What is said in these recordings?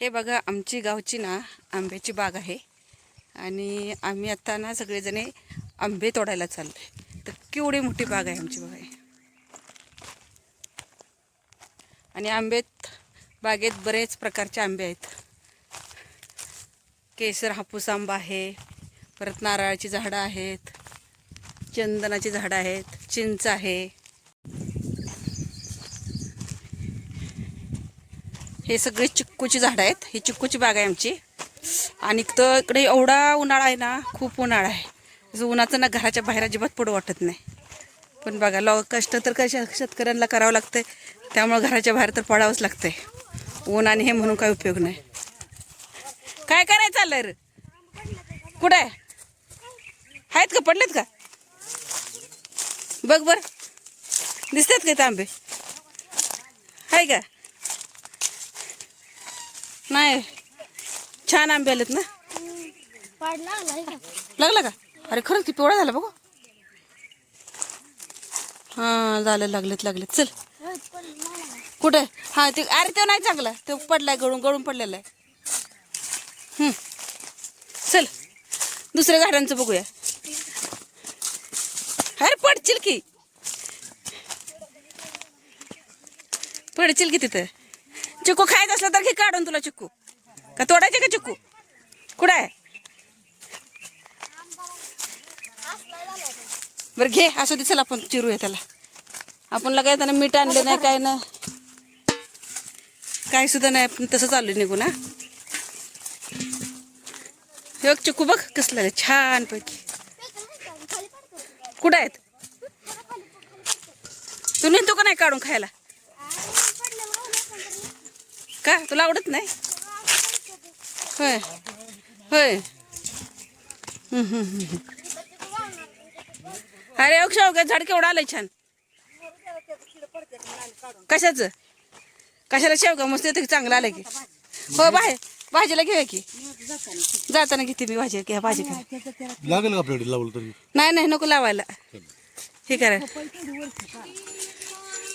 हे बघा आमची गावची ना आंब्याची बाग आहे. आणि आम्ही आता ना सगळेजणे आंबे तोडायला चाललो तर केवढी मोठी बाग आहे आमची बघा आणि आंबेत बागेत बरेच प्रकारचे आंबे आहेत. केसर हापूस आंबा आहे परत नारळाची झाडं आहेत चंदनाची झाडं आहेत चिंच आहे. हे सगळे चिक्कूची झाडं आहेत. ही चिक्कूची बाग आहे आमची. आणि तर इकडे एवढा उन्हाळा आहे ना खूप उन्हाळा आहे. जो उन्हाचं ना घराच्या बाहेर अजिबात पुढं वाटत नाही. पण बघा लॉ कष्ट तर कशा शेतकऱ्यांना करावं लागतंय. त्यामुळं घराच्या बाहेर तर पडावंच लागतंय. ऊन आणि हे म्हणून काय उपयोग नाही. काय करायचं चाललंय रे? कुठे आहे? आहेत का? पडलेत का? बघ बर. दिसतात का तांबे आहे का? नाही. छान आंबे आलेत ना? का लागला का? अरे खरंच की पिवळा झाला बघू. हां झालं लागलेत लागलेत. चल. कुठे? हा ते अरे तो नाही चांगला. ते पडलाय गळून गळून पडलेला आहे. चल. दुसऱ्या झाडांचं बघूया. अरे पडशील की. पडशील की तिथं? चिक्कू खायचं असलं तर घे काढून तुला चिक्कू का तोडायचे का चिकू? कुठं आहे? बरं घे असं दिसेल आपण चिरूया त्याला. आपण लगाय त्यानं मीठ आणलं नाही काय ना. काय सुद्धा नाही आपण तसं चालू निघू ना हे बघ चिकू बघ कसलं आहे, छान पैकी कुठं आहेत? तू नेतो का नाही काढून खायला? का? तुला आवडत नाही? होय. होय. अरे अक्षय काय झाड केवढं आलंय छान. कशाचं? कशाला शेवगा मस्त येतं की चांगलं आलं की. हो बाहेर भाजीला घेऊया की. जाताना घेते मी भाजी घ्या भाजी घ्या लागेल का आपल्याकडे लावलं तरी? नाही नाही नको लावायला. हे करा.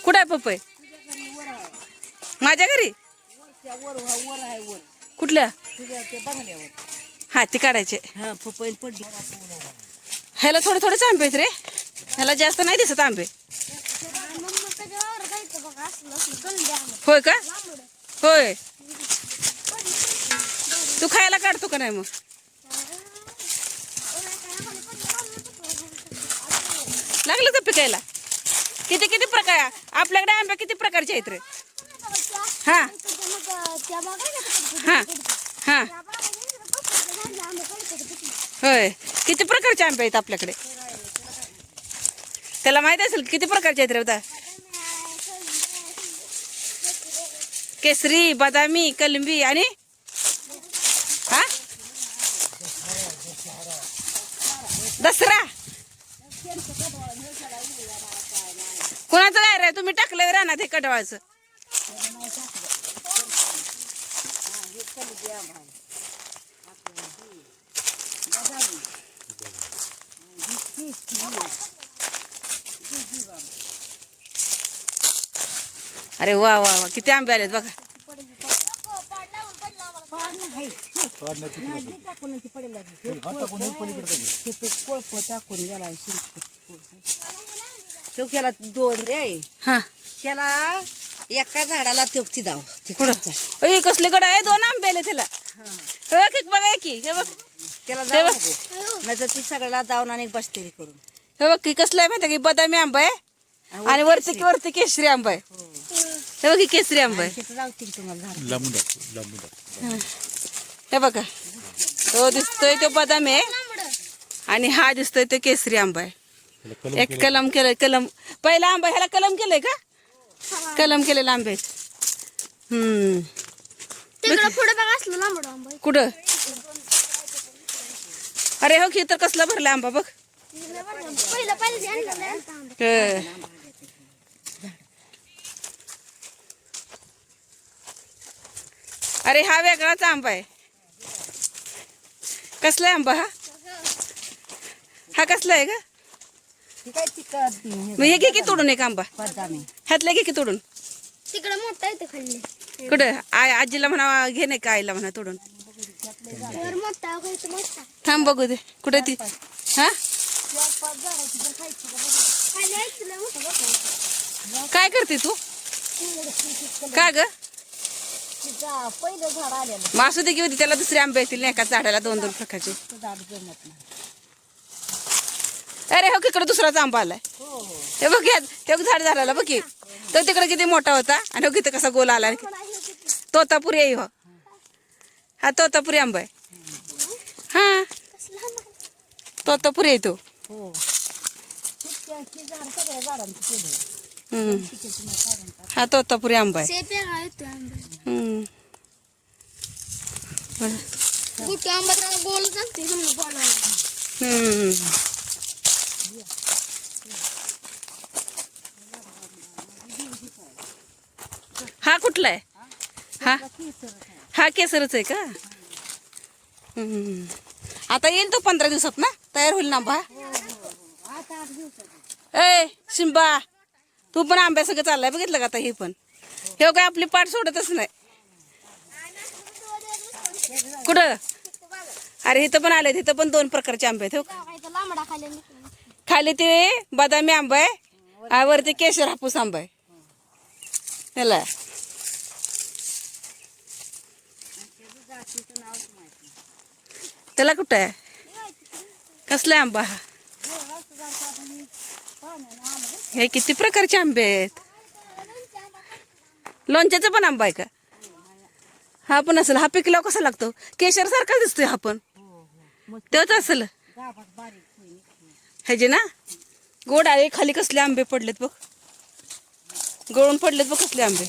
कुठं आहे पपई? माझ्या घरी? कुठल्या? हा ती काढायचे. ह्याला थोडे थोडेच आंबे आहेत रे. ह्याला जास्त नाही दिसत आंबे होय का? होय. तू खायला काढतो का नाही मग? लागलं का पिकायला? किती किती प्रकार आपल्याकडे आंबे किती प्रकारचे आहेत रे? हा. हा. हा. होय. किती प्रकारचे आंबे आहेत आपल्याकडे? त्याला माहीत असेल किती प्रकारचे आहेत रे उदा केसरी बदामी कलंबी आणि? हा? दसरा. कोणाचं काय रे? तुम्ही टाकलं राहणार हे अरे वा वा वा किती आंबे आलेत बघा. तो केला दोन रे हा. त्याला एका झाडाला तेवती दाव कुठं? अय कसले कडा आहे? दोन आंबे आले त्याला हे. एक बघा की हे बघ. त्याला ते दाव बघ. नाही तर ती सगळ्याला दावून आणि बसते हे करून. हे बघ की कसलं आहे माहिती की? बदामी आंबा आहे. आणि वरती वरती केसरी. आंबा आहे. हे. बघ की केसरी आंबा आहे. की तुम्हाला हे बघा. तो दिसतोय तो बदामी आहे. आणि हा दिसतोय तो केसरी आंबा आहे. एक कलम केलंय कलम. पहिला आंबा ह्याला कलम केलंय का? कलम केलेला आंबे आहेत. हम्म. तिकडं पुढे बघा असलं लांबड आंबा कुठं? अरे हो की तर कसला भरला आंबा बघ. पहिलं पाहिजे आणलं हं. अरे हा वेगळाच आंबा आहे. कसला आहे आंबा हा? हा कसला आहे का तिकट मग हे घे की तोडून एक आंबा. बदामी ह्यातला घे की तोडून. तिकडं मोठा येते खाल्ली. कुठं? आय आजीला म्हणा घे नाही का आईला म्हणा तोडून. वर मोठा खायचं मोठा. थांब बघू दे. कुठे ती? हा. काय करते तू? का ग? पहिलं झाड आलेलं. मग असू दे की होती त्याला दुसरे आंबे येतील ना एका झाडाला दोन दोन प्रकारचे. ते झाड जमत नाही. अरे हो इकडे दुसराच आंबा आलाय. हो हो. हे बघ ते बघ झाड झाडाला बघ की. तो तिकडे किती मोठा होता आणि हो किती कसा गोल आला. तोतापुरी आहे हो. हा तोतापुरी आंबा आहे. हा. तोतापुरी आहे तो. हो. हा तोतापुरी आंबा आहे. हम्म. हा कुठला आहे? हा? हा केसरच आहे का? आता येईल तो पंधरा दिवसात ना? तयार होईल ना आंबा? आता ए शिंबा तू पण आंब्या सगळं चाललाय बघितलं का आता हे पण? हे काय आपली पाठ सोडतच नाही. कुठं? अरे इथं पण आले तिथं पण दोन प्रकारचे आंबे आहेत हो का? खाली ते बदामी आंबा आहे. वरती केशर हापूस आंबा आहे. त्याला. त्याला कुठं आहे? कसला आंबा हा? हे किती प्रकारचे आंबे आहेत? लोणच्याचा पण आंबा आहे का? हा पण असेल. हा पिकल्यावर कसा लागतो? केशर सारखा दिसतोय हा पण. तेच असेल. गावात बारीक होईल. ह्याचे ना गोड आहे खाली कसले आंबे पडलेत बघ. गळून पडलेत बघ कसले आंबे.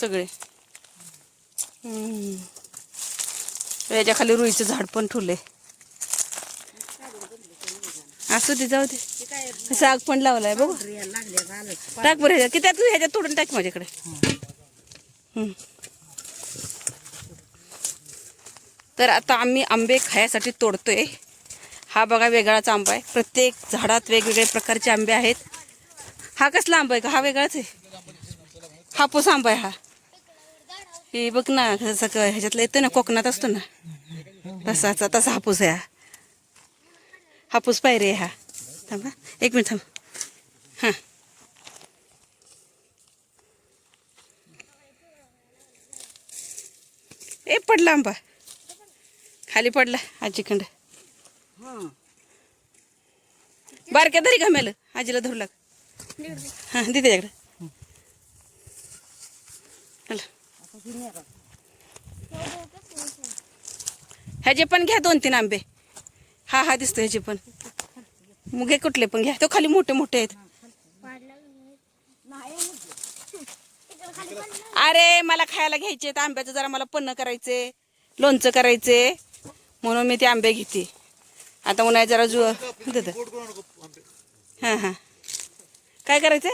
सगळे. याच्या खाली रुईचं झाड पण ठुले असू दे जाऊ दे. साग पण लावलाय बघ. टाक बरं ह्याच्यात. किती तू? ह्याच्यात तोडून टाक माझ्याकडे. तर आता आम्ही आंबे खायसाठी तोडतोय. हा बघा वेगळाच आंबा आहे. प्रत्येक झाडात वेगवेगळे प्रकारचे आंबे आहेत. हा कसला आंबा आहे का? हा वेगळाच आहे. हापूस आंबा आहे हा. हे बघ ना जसं क- ह्याच्यातलं ना कोकणात असतो ना. तसाचा तसा हापूस आहे हा. हापूस पायरे आहे हा. थांबा एक मिनिट थांब. हां. ए पडला आंबा. खाली पडला आजीकडं. बारक्या तरी घामेल आजीला धरू लाग. हां दे त्याच्याकडे. ह्याचे पण घ्या दोन तीन आंबे. हा हा दिसतो ह्याचे पण. मग कुठले पण घ्या. तो खाली मोठे मोठे आहेत. अरे मला खायला घ्यायचे आहेत आंब्याचं जरा मला पन्न करायचे लोणचं करायचे म्हणून मी ते आंबे घेते. आता उन्हाळ्यात जरा जु हां हां. काय करायचं.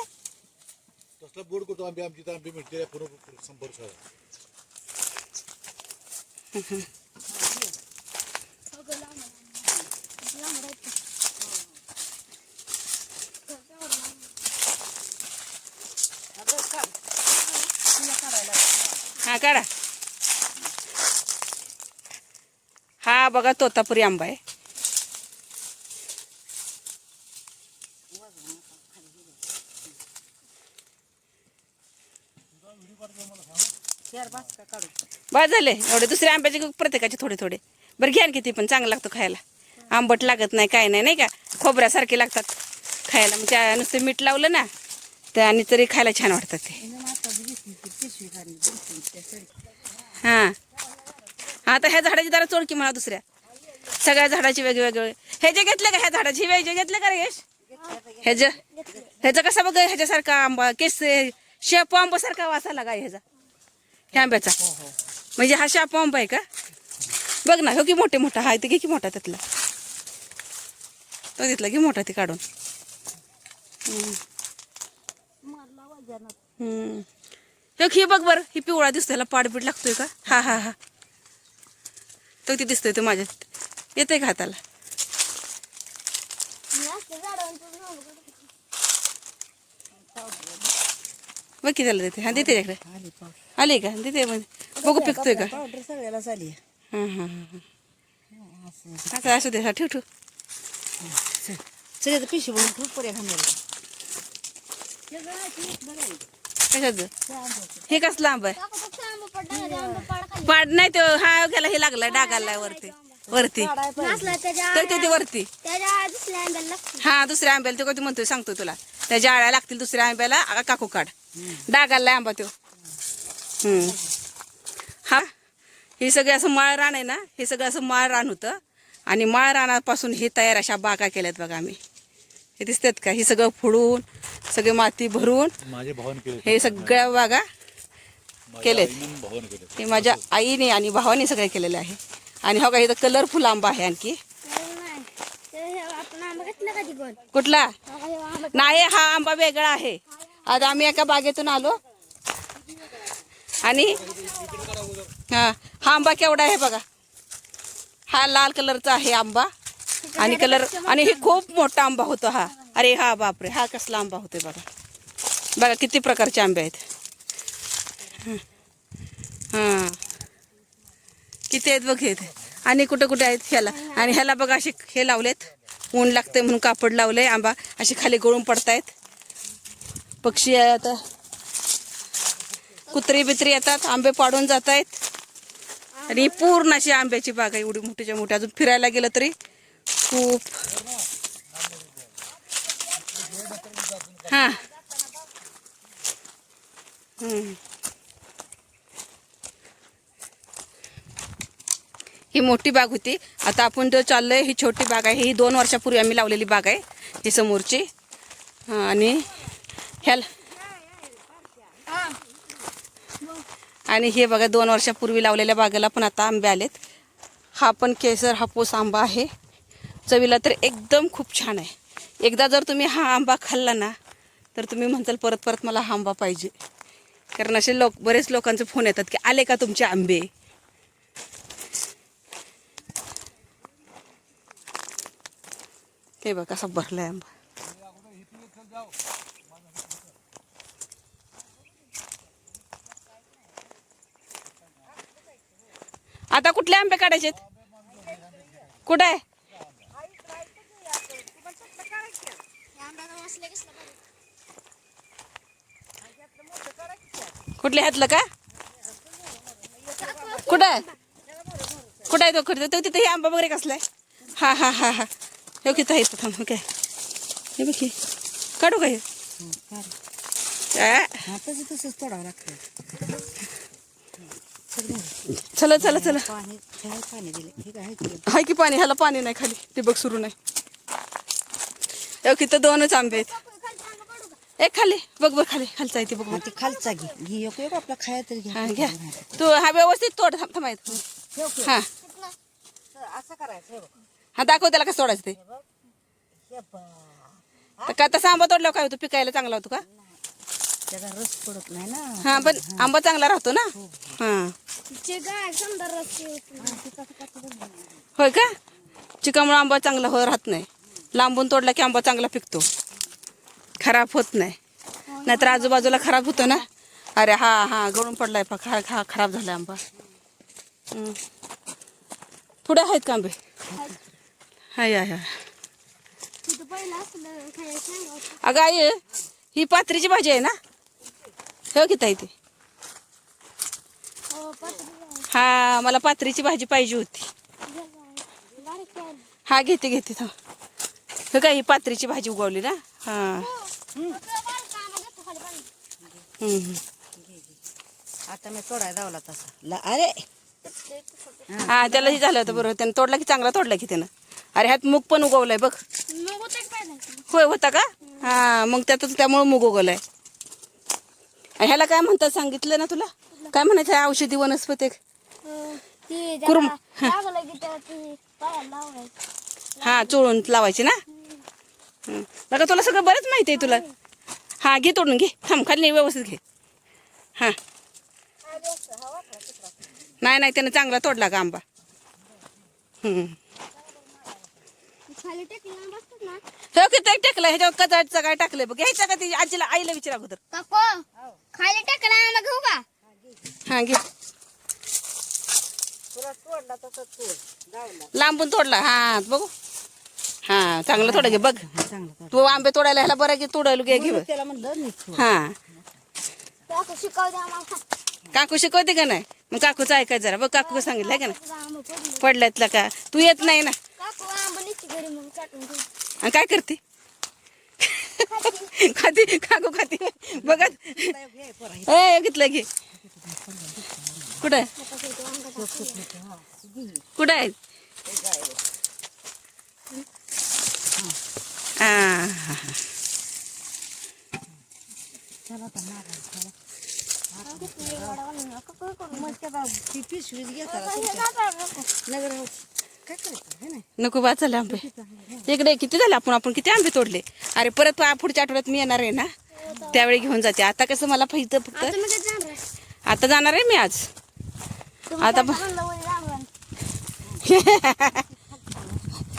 हा काढा. हा बघा तोतापुरी आंबा आहे. बस झाले. एवढे दुसऱ्या आंब्याचे प्रत्येकाचे थोडे थोडे. बरं घ्या किती पण चांगलं लागतं खायला. आंबट लागत नाही काय नाही नाही का? खोबऱ्यासारखे लागतात खायला. मग त्या नुसतं मीठ लावलं ना तर आणि तरी खायला छान वाटतात ते. हां. हां आता ह्या झाडाची जरा चोळकी म्हणा दुसऱ्या. सगळ्या झाडाची वेगवेगळे. हे जे घेतले का ह्या झाडाची? वेगळे घेतले का रे यश ह्याच ह्याचं कसं बघ ह्याच्यासारखा आंबा केस शेपू आंबासारखा वासाला काय ह्याचा. ह्या आंब्याचा. म्हणजे हा शाप आंबा आहे का? बघ ना हो की मोठे मोठा हा इथे घे की मोठा त्यातला. तो तिथला की मोठा ते काढून. हम्म. हे बघ बरं ही पिवळा दिसतोय ह्याला पाडबीड लागतोय का? हा हा हा. तो ते दिसतोय तो माझ्यात येते का हाताला? बघ की त्याला देते. हा देते आले का? देते म्हणजे. बघू पिकतोय का? पावडर सगळ्याला झाली हां हां हां असं आता असू दे हा ठेव ठेव सगळ्याचं पिशी बनवून खूप पर्या घालणार कशाचं? हे कसलं आंबा आहे? काका फक्त आंबा पडला का? ते आंबा पाड नाही तो हा गेला हे लागलाय डागालाय वरती. वरती. नसला त्याच्या तर ते ते वरती. हा दुसऱ्या आंब्याला तो कधी म्हणतोय सांगतो तुला. त्याच्या आळ्या लागतील दुसऱ्या आंब्याला आ, काकू काढ. डागालाय आंबा तो. हम्म. हा हे सगळे असं माळ रान आहे ना? हे सगळं असं माळ रान होतं. आणि माळ रानापासून हे तयार अशा बागा केल्यात बघा आम्ही. हे दिसतात का? हे सगळं फोडून सगळे माती भरून माझे भावाने केले हे सगळ्या बागा केलेत हे माझ्या आईने आणि भावाने सगळे केलेले आहे. आणि हो का इथं कलरफुल आंबा आहे आणखी. हे कुठला? हे नाही हा आंबा वेगळा आहे. आज आम्ही एका बागेतून आलो. आणि हा. हा आंबा केवढा आहे बघा. हा लाल कलरचा आहे आंबा. आणि कलर आणि हे खूप मोठा आंबा होतो हा. अरे हा बापरे हा कसला आंबा होतोय बघा. बघा किती प्रकारचे आंबे आहेत. हां. किती आहेत बघ हे. आणि कुठे कुठे आहेत ह्याला. आणि ह्याला बघा असे हे लावलेत. ऊन लागते म्हणून कापड लावले आंबा. असे खाली गळून पडतायत. पक्षी आहे आता कुत्री बित्री येतात. आंबे पाडून जात आहेत आणि पूर्ण अशी आंब्याची बाग आहे एवढी मोठीच्या मोठी. अजून फिरायला गेलं तरी खूप. हां. ही मोठी बाग होती. आता आपण जो चाललोय ही छोटी बाग आहे. ही दोन वर्षापूर्वी आम्ही लावलेली बाग आहे ही समोरची. आणि ह्याला आणि हे बघा दोन वर्षापूर्वी लावलेल्या बागेला पण आता आंबे आलेत. हा पण केसर हापूस आंबा आहे. चवीला तर एकदम खूप छान आहे. एकदा जर तुम्ही हा आंबा खाल्ला ना तर तुम्ही म्हणताल परत परत मला हा आंबा पाहिजे. कारण असे लोक बरेच लोकांचे फोन येतात की आले का तुमचे आंबे? हे बघा कसा आहे आंबा. आता कुठले आंबे काढायचे कुठे? आहे. कुठले हातलं का? कुठं? आहे कुठं आहे तो कुठं तो तिथे हे आंबा वगैरे कसलाय? हा हा हा हा. हे किती आहे थांब काय? हे बघ. काढू का हे? आ, हाताचं तसंच तोडावं लागतं. चला चला चला. हाय की पाणी? ह्याला पाणी नाही खाली. ते बघ सुरू नाही. इथं दोनच आंबे आहेत. एक खाली. बघ बघ खाली. खालचा आहे ते बघ. ते खालचा घे. घे एक आपला खाया तरी घ्या घ्या. तू हा व्यवस्थित तोड थांब थांबायचं. हा. असं करायचं हे दाखव त्याला कसं तोडायचं ते. का तसा आंबा तोडल्यावर काय होतो? पिकायला चांगला होतो का? त्याचा रस पडत नाही ना. हा पण आंबा चांगला राहतो ना? हा समजा रस्ते होय का? चिकामुळे आंबा चांगला हो राहत नाही. लांबून तोडला की आंबा चांगला पिकतो. खराब होत नाही. नाहीतर आजूबाजूला खराब होतो ना? अरे हा हा गळून पडलाय पा खा खा खराब झालाय आंबा. पुढे आहेत का आंबे? हाय हाय. अगं आई ही पात्रीची भाजी आहे ना? हो की ताई ती? हो. हा मला पात्रीची भाजी पाहिजे होती. हा घेते घेते थांब. हे काय ही पात्रीची भाजी उगवली ना? हा. घेतो हम्म. आता मी तोडायला लावला तसा. अरे! हा त्याला हे झालं होतं बरोबर त्यानं तोडला की चांगला तोडला की त्यानं? अरे ह्यात मूग पण उगवलाय बघ. मग होतं की पाहिजे? होय होता का? हा मग त्यातच त्यामुळे मूग उगवलाय. आणि ह्याला काय म्हणतात सांगितलं ना तुला काय म्हणायचं आहे औषधी वनस्पती? हो, कुरुम. हा चोळून लावायची ना. बघा तुला सगळं बरंच माहिती आहे तुला हा घे तोडून घे थांब खाली व्यवस्थित घे हा नाही नाही त्यानं चांगला तोडला का आंबा. खाली टेकलं बसतात ना. हे किती टाकलं ह्याच्यावर कचाडचं काय टाकलंय बघ. घ्यायचं का ती आजीला? आईला विचारा अगोदर. काको खाली टेकला आंबा घेऊ का? हा घे. तुला तोडला तसं तोड. गावला लांबून तोडला. हा बघू. हा चांगलं तोडा घे बघ. चांगलं तू आंबे तोडायला ह्याला बरं घे तोडायला घे घे बघ. त्याला म्हणलं नीट तोड. हा. काकू शिकवते आम्हाला. काकू शिकवते का नाही? मग काकूचं ऐकायचं जरा. बघ काकू सांगितलं का नाही? आंबा पडले पडल्यातला का? तू येत नाही ना. काकू आंबा आणि काय करते? खाती काकू खाती. बघत घे पोरा, ए घेतलं घे. कुठं? कुठं आहे? हा पिशवीच. नगर हो. हे नको बा चला आंबे. इकडे किती झाले आपण? आपण किती आंबे तोडले? अरे परत पुढच्या आठवड्यात मी येणार आहे ना? त्यावेळी घेऊन जाते. आता कसं मला पाहिजे फक्त आता जाणार आहे? मी आज. आता?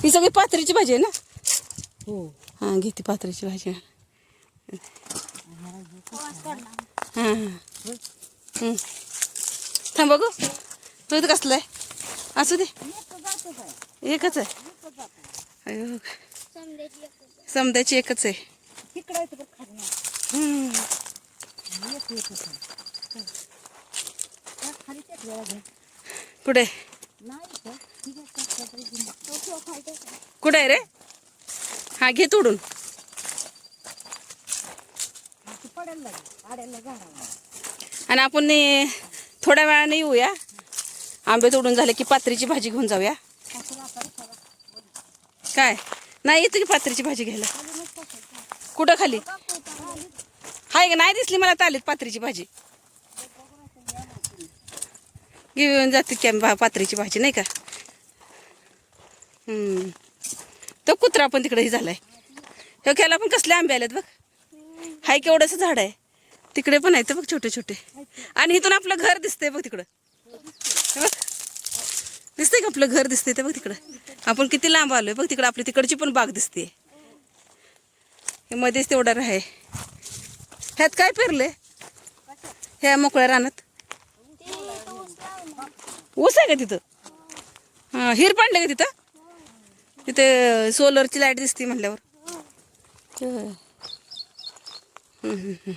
ही सगळी पात्रीची भाजी आहे ना? हो. हा घेते पात्रीची भाजी. काढला. हा. हं. थांब बघू. तुझं कसलं आहे. असू दे. एकच आहे. अयो. एकच. आहे. कुठे? आहे, कुठे आहे रे? हा घे तोडून. आणि आपण थोड्या वेळाने येऊया. आंबे तोडून झाले की पात्रीची भाजी घेऊन जाऊया. काय? नाही येतो की पात्रीची भाजी घ्यायला? कुठं खाली? हाय का? नाही दिसली मला तालीत पात्रीची भाजी. घेऊन जाते की आम्ही पात्रीची भाजी नाही का? हम्म. तो कुत्रा पण तिकडेही झालाय. हे खेळायला पण कसले आंबे आलेत बघ. हाय केवढंच झाड आहे. तिकडे पण आहेत बघ छोटे छोटे आणि इथून आपलं घर दिसतंय बघ तिकडं. दिसतंय का आपलं घर दिसतंय ते बघ तिकडं? आपण किती लांब आलोय बघ तिकडं आपली तिकडची पण बाग दिसते हे मध्येच तेवढा आहे ह्यात काय पेरले ह्या मोकळ्या रानात? ऊस आहे का तिथं? हां हिर पाडले का तिथं? तिथे सोलरची लाइट दिसते म्हणल्यावर हं. हं, हं, हं.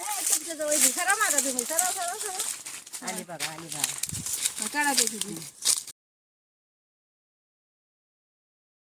ए, तुमच्या जवळ घे. सरा मागा तुम्ही. सरा, सरा, सरा. आली बघा आली बघा. काढा ते